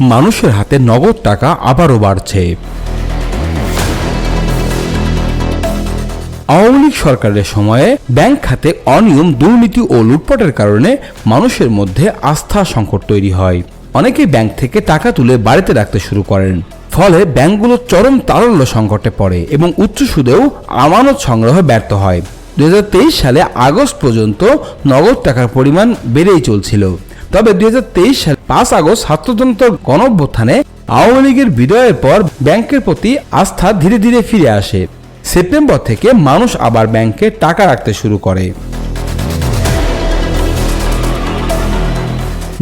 মানুষের হাতে নগদ টাকা আবারও বাড়ছে। আওয়ামী লীগ সরকারের সময়ে ব্যাংক খাতে অনিয়ম, দুর্নীতি ও লুটপাটের কারণে মানুষের মধ্যে আস্থা সংকট তৈরি হয়। অনেকেই ব্যাংক থেকে টাকা তুলে বাড়িতে রাখতে শুরু করেন। ফলে ব্যাংকগুলো চরম তারল্য সংকটে পড়ে এবং উচ্চ সুদেও আমানত সংগ্রহে ব্যর্থ হয়। দুই হাজার তেইশ সালে আগস্ট পর্যন্ত নগদ টাকার পরিমাণ বেড়েই চলছিল। তবে দুই হাজার তেইশ পাঁচ আগস্ট ছাত্রতন্ত্র গণঅভ্যুত্থানে আওয়ামী লীগের বিজয়ের পর ব্যাংকের প্রতি আস্থা ধীরে ধীরে ফিরে আসে। সেপ্টেম্বর থেকে মানুষ আবার ব্যাংকে টাকা রাখতে শুরু করে।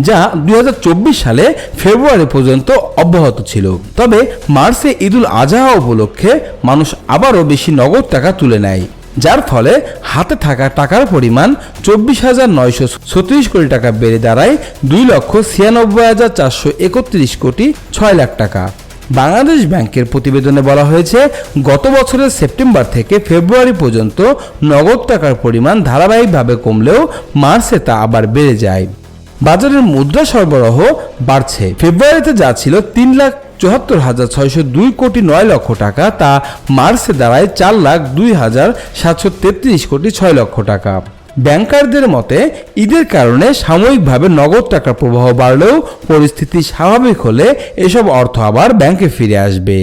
যা দুই হাজার চব্বিশ সালে ফেব্রুয়ারি পর্যন্ত অব্যাহত ছিল। তবে মার্চে ঈদুল আজহা উপলক্ষে মানুষ আবারও বেশি নগদ টাকা তুলে নেয়। যার ফলে হাতে থাকা টাকার পরিমাণ চব্বিশ হাজার নয়শো ছত্রিশ কোটি টাকা বেড়ে দাঁড়ায় দুই লক্ষ ছিয়ানব্বই হাজার চারশো একত্রিশ কোটি ছয় লাখ টাকা। বাংলাদেশ ব্যাংকের প্রতিবেদনে বলা হয়েছে, গত বছরের সেপ্টেম্বর থেকে ফেব্রুয়ারি পর্যন্ত নগদ টাকার পরিমাণ ধারাবাহিকভাবে কমলেও মার্চে তা আবার বেড়ে যায়। বাজারের মুদ্রা সরবরাহ বাড়ছে। ফেব্রুয়ারিতে যা ছিল তিন লাখ চুয়াত্তর হাজার ছয়শো দুই কোটি নয় লক্ষ টাকা, তা মার্চে দাঁড়ায় চার লাখ দুই হাজার সাতশো তেত্রিশ কোটি ছয় লক্ষ টাকা। ব্যাংকারদের মতে, ঈদের কারণে সাময়িকভাবে নগদ টাকার প্রবাহ বাড়লেও পরিস্থিতি স্বাভাবিক হলে এসব অর্থ আবার ব্যাংকে ফিরে আসবে।